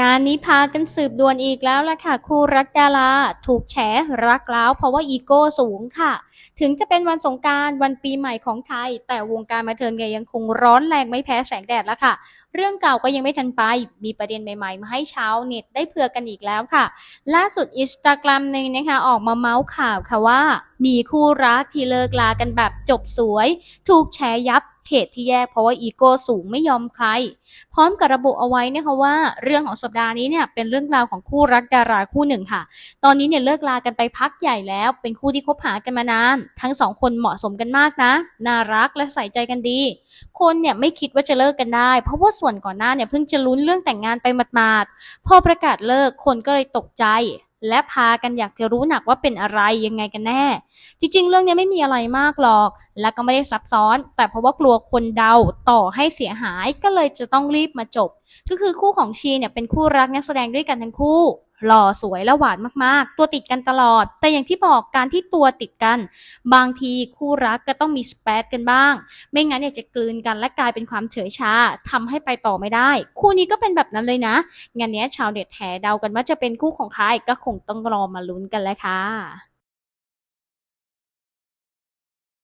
งานนี้พากันสืบดวนอีกแล้วล่ะค่ะ คู่รักดารา ถูกแฉรักร้าวเพราะว่าอีโก้สูงค่ะ ถึงจะเป็นวันสงการวันปีใหม่ของไทย แต่วงการบันเทิงเนี่ยยังคงร้อนแรงไม่แพ้แสงแดดแล้วค่ะ เรื่องเก่าก็ยังไม่ทันไป มีประเด็นใหม่ๆ มาให้ชาวเน็ตได้เผื่อกันอีกแล้วค่ะ ล่าสุดอินสตาแกรมหนึ่งนะคะออกมาเมาส์ข่าวค่ะว่า มีคู่รักที่เลิกลากันแบบจบสวย ถูกแฉยับ เหตุที่แยกเพราะว่าอีโก้สูงไม่ยอมใคร พร้อมกับระบุเอาไว้นะคะว่า เรื่องของสัปดาห์นี้เนี่ยเป็นเรื่องราวของคู่รักดาราคู่หนึ่งค่ะ ตอนนี้เนี่ยเลิกลากันไปพักใหญ่แล้ว เป็นคู่ที่คบหากันมานาน ทั้งสองคนเหมาะสมกันมากนะ น่ารักและใส่ใจกันดี คนเนี่ยไม่คิดว่าจะเลิกกันได้ เพราะว่าส่วนก่อนหน้าเนี่ยเพิ่งจะลุ้นเรื่องแต่งงานไปหมาดๆพอประกาศเลิกคนก็เลยตกใจ และพากันอยากจะรู้หนักว่าเป็นอะไรยังไงกันแน่ จริง ๆ เรื่องนี้ไม่มีอะไรมากหรอก และก็ไม่ได้ซับซ้อน แต่เพราะว่ากลัวคนเดาต่อให้เสียหายก็เลยจะต้องรีบมาจบ ก็คือคู่ของชีเนี่ยเป็นคู่รักนักแสดงด้วยกันทั้งคู่หล่อสวยและหวานมากๆ ตัวติดกันตลอด แต่อย่างที่บอกการที่ตัวติดกัน บางทีคู่รักก็ต้องมีสเปซกันบ้าง ไม่งั้นเนี่ยจะกลืนกันและกลายเป็นความเฉยชาทำให้ไปต่อไม่ได้ คู่นี้ก็เป็นแบบนั้นเลยนะงานนี้ชาวเน็ตแห่เดากันว่าจะเป็นคู่ของใครก็คงต้องรอมาลุ้นกันแล้วค่ะ